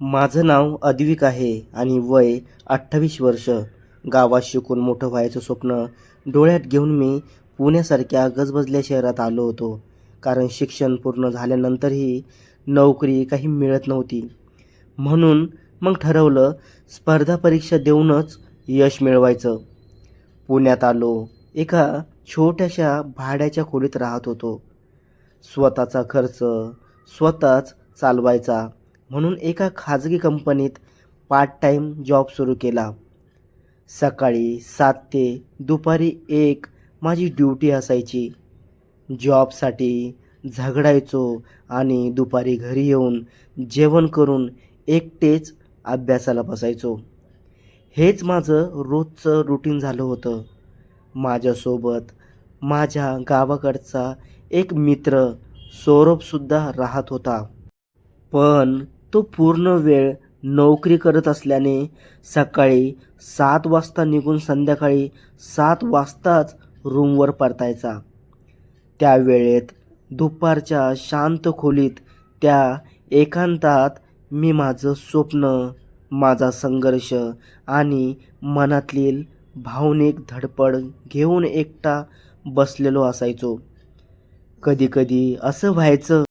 माझं नाव अद्विक आहे आणि वय अठ्ठावीस वर्ष. गावात शिकून मोठं व्हायचं स्वप्न डोळ्यात घेऊन मी पुण्यासारख्या गजबजल्या शहरात आलो होतो. कारण शिक्षण पूर्ण झाल्यानंतरही नोकरी काही मिळत नव्हती. म्हणून मग ठरवलं स्पर्धा परीक्षा देऊनच यश मिळवायचं. पुण्यात आलो. एका छोट्याशा भाड्याच्या खोलीत राहत होतो. स्वतःचा खर्च स्वतःच चालवायचा. म्हणून एका खाजगी कंपनीत पार्ट टाईम जॉब सुरू केला. सकाळी सात ते दुपारी एक माझी ड्युटी असायची. जॉबसाठी झगडायचो आणि दुपारी घरी येऊन जेवण करून एकटेच अभ्यासाला बसायचो. हेच माझं रोजचं रुटीन झालं होतं. माझ्यासोबत माझ्या गावाकडचा एक मित्र सौरभसुद्धा राहत होता. पण तो पूर्ण वेळ नोकरी करत असल्याने सकाळी सात वाजता निघून संध्याकाळी सात वाजताच रूमवर परतायचा. त्यावेळेत दुपारच्या शांत खोलीत त्या एकांतात मी माझं स्वप्न माझा संघर्ष आणि मनातील भावनिक धडपड घेऊन एकटा बसलेलो असायचो. कधीकधी असं व्हायचं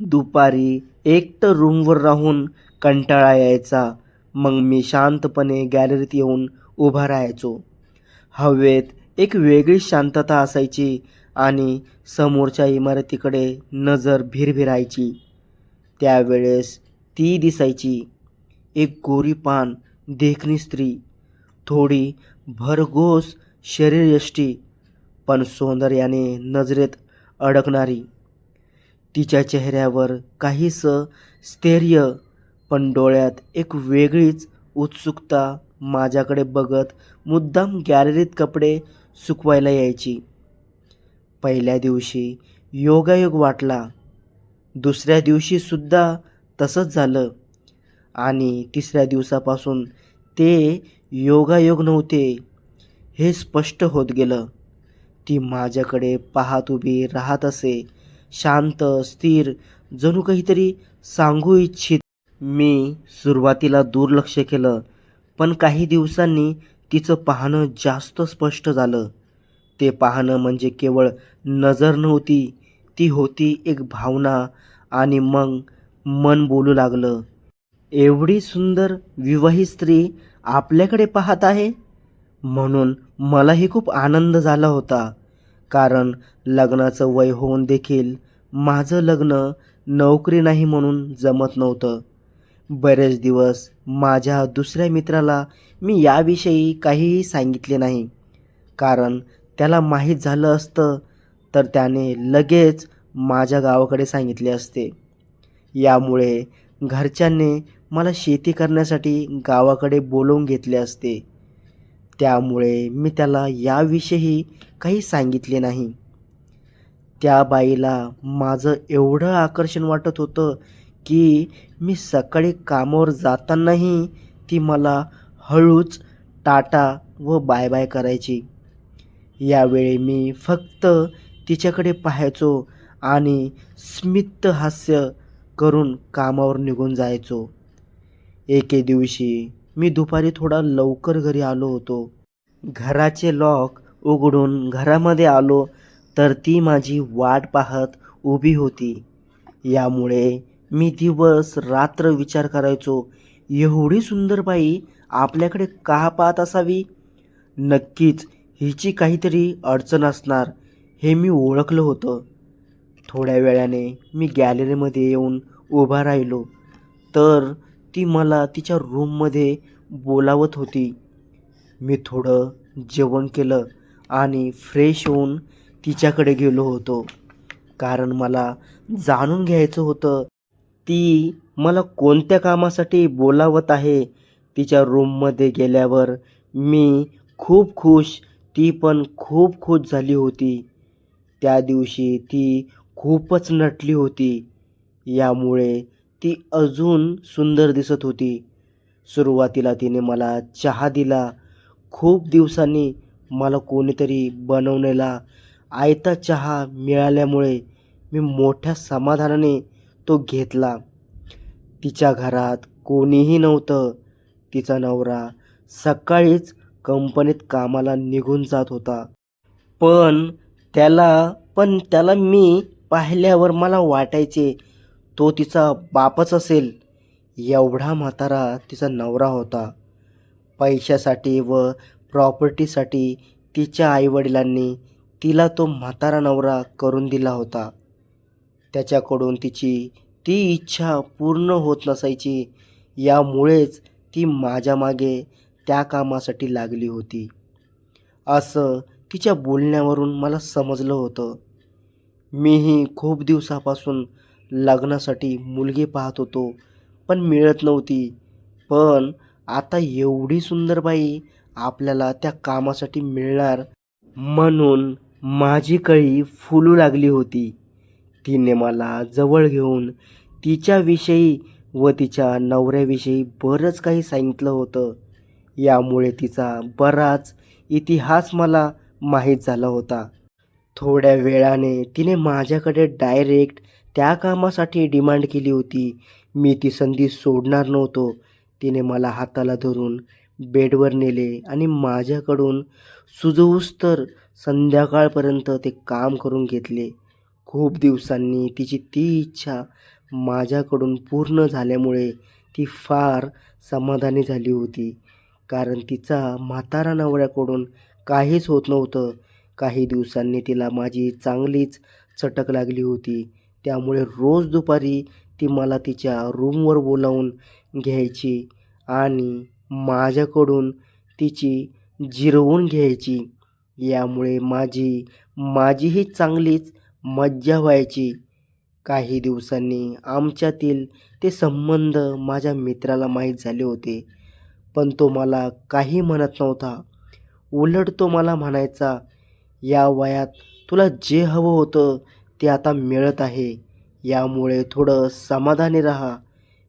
दुपारी एकटं रूमवर राहून कंटाळा यायचा. मग मी शांतपणे गॅलरीत येऊन उभा राहायचो. हवेत एक वेगळी शांतता असायची आणि समोरच्या इमारतीकडे नजर भिरभिरायची. त्यावेळेस ती दिसायची. एक गोरीपान देखणी स्त्री. थोडी भरघोस शरीरयष्टी पण सौंदर्याने नजरेत अडकणारी. तिच्या चेहऱ्यावर काहीसं स्थैर्य पण डोळ्यात एक वेगळीच उत्सुकता माझ्याकडे बघत मुद्दाम गॅलरीत कपडे सुकवायला यायची. पहिल्या दिवशी योगायोग वाटला. दुसऱ्या दिवशीसुद्धा तसंच झालं. आणि तिसऱ्या दिवसापासून ते योगायोग नव्हते हे स्पष्ट होत गेलं. ती माझ्याकडे पाहत उभी राहत असे. शांत स्थिर जणू काहीतरी सांगू इच्छित. मी सुरुवातीला दुर्लक्ष केलं पण काही दिवसांनी तिचं पाहणं जास्त स्पष्ट झालं. ते पाहणं म्हणजे केवळ नजर नव्हती ती होती एक भावना आणि मग मन बोलू लागलं. एवढी सुंदर विवाहित स्त्री आपल्याकडे पाहत आहे? म्हणून मलाही खूप आनंद झाला होता. कारण लग्नाचं वय होऊन देखील माझं लग्न नोकरी नाही म्हणून जमत नव्हतं. बरेच दिवस माझ्या दुसऱ्या मित्राला मी याविषयी काहीही सांगितले नाही. कारण त्याला माहीत झालं असतं तर त्याने लगेच माझ्या गावाकडे सांगितले असते. यामुळे घरच्यांनी मला शेती करण्यासाठी गावाकडे बोलवून घेतले असते. त्यामुळे मी त्याला याविषयी काही सांगितले नाही. त्या बाईला माझं एवढं आकर्षण वाटत होतं की मी सकाळी कामावर जातानाही ती मला हळूच टाटा व बाय बाय करायची. यावेळी मी फक्त तिच्याकडे पाहायचो आणि स्मित हास्य करून कामावर निघून जायचो. एके दिवशी मी दुपारी थोडा लवकर घरी आलो होतो. घराचे लॉक उघडून घरामध्ये आलो तर ती माझी वाट पाहत उभी होती. यामुळे मी दिवस रात्र विचार करायचो एवढी सुंदर बाई आपल्याकडे का पाहत असावी? नक्कीच हिची काहीतरी अडचण असणार हे मी ओळखलं होतं. थोड्या वेळाने मी गॅलरीमध्ये येऊन उभा राहिलो. तर ती मला तिच्या रूममध्ये बोलावत होती. मी थोडं जेवण केलं आणि फ्रेश होऊन तिच्याकडे गेलो होतो. कारण मला जाणून घ्यायचं होतं ती मला कोणत्या कामासाठी बोलावत आहे? तिच्या रूममध्ये गेल्यावर मी खूप खुश ती पण खूप खुश झाली होती. त्या दिवशी ती खूपच नटली होती. यामुळे ती अजून सुंदर दिसत होती. सुरुवातीला तिने मला चहा दिला. खूप दिवसांनी मला कोणीतरी बनवलेला आयता चहा मिळाल्यामुळे मी मोठ्या समाधानाने तो घेतला. तिच्या घरात कोणीही नव्हतं. तिचा नवरा सकाळीच कंपनीत कामाला निघून जात होता. पण त्याला पण त्याला मी पाहिल्यावर मला वाटायचे तो तिचा बापच असेल एवढा म्हातारा तिचा नवरा होता. पैशासाठी व प्रॉपर्टीसाठी तिच्या आईवडिलांनी तिला तो म्हातारा नवरा करून दिला होता. त्याच्याकडून तिची ती इच्छा पूर्ण होत नसायची. यामुळेच ती माझ्या मागे त्या कामासाठी लागली होती. असं तिच्या बोलण्यावरून मला समजलं होतं. मीही खूप दिवसापासून लग्नासाठी मुलगी पाहत होतो पण मिळत नव्हती. पण आता एवढी सुंदर बाई आपल्याला त्या कामासाठी मिळणार म्हणून माझी कळी फुलू लागली होती. तिने मला जवळ घेऊन तिच्याविषयी व तिच्या नवऱ्याविषयी बरंच काही सांगितलं होतं. यामुळे तिचा बराच इतिहास मला माहीत झाला होता. थोड्या वेळाने तिने माझ्याकडे डायरेक्ट त्या कामासाठी डिमांड केली होती. मी ती संधी सोडणार नव्हतो. तिने मला हाताला धरून बेडवर नेले आणि माझ्याकडून सुजवूस तर संध्याकाळपर्यंत ते काम करून घेतले. खूप दिवसांनी तिची ती इच्छा माझ्याकडून पूर्ण झाल्यामुळे ती फार समाधानी झाली होती. कारण तिचा म्हातारा नवऱ्याकडून काहीच होत नव्हतं. काही दिवसांनी तिला माझी चांगलीच चटक लागली होती. त्यामुळे रोज दुपारी ती मला तिच्या रूमवर बोलावून घ्यायची आणि माझ्याकडून तिची जिरवून घ्यायची. यामुळे माझी माझीही चांगलीच मज्जा व्हायची. काही दिवसांनी आमच्यातील ते संबंध माझ्या मित्राला माहीत झाले होते पण तो मला काही म्हणत नव्हता. उलट तो मला म्हणायचा या वयात तुला जे हवं होतं ते आता मिळत आहे. यामुळे थोडं समाधानी राहा.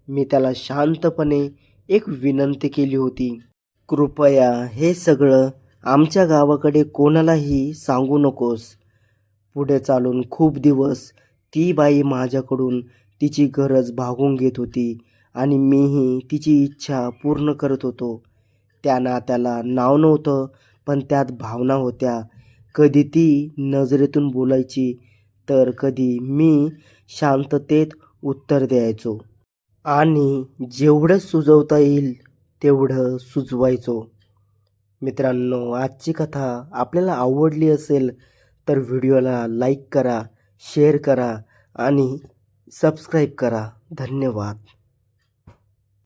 मी त्याला शांतपणे एक विनंती केली होती. कृपया हे सगळं आमच्या गावाकडे कोणालाही सांगू नकोस. पुढे चालून खूप दिवस ती बाई माझ्याकडून तिची गरज भागून घेत होती आणि मीही तिची इच्छा पूर्ण करत होतो. त्या नात्याला नाव नव्हतं पण त्यात भावना होत्या. कधी ती नजरेतून बोलायची तर कधी मी शांततेत उत्तर द्यायचो. आणि जेवढं सुचवता येईल तेवढं सुचवायचो मित्रांनो आजची कथा आपल्याला आवडली असेल तर व्हिडिओला लाईक करा शेअर करा आणि सबस्क्राईब करा. धन्यवाद.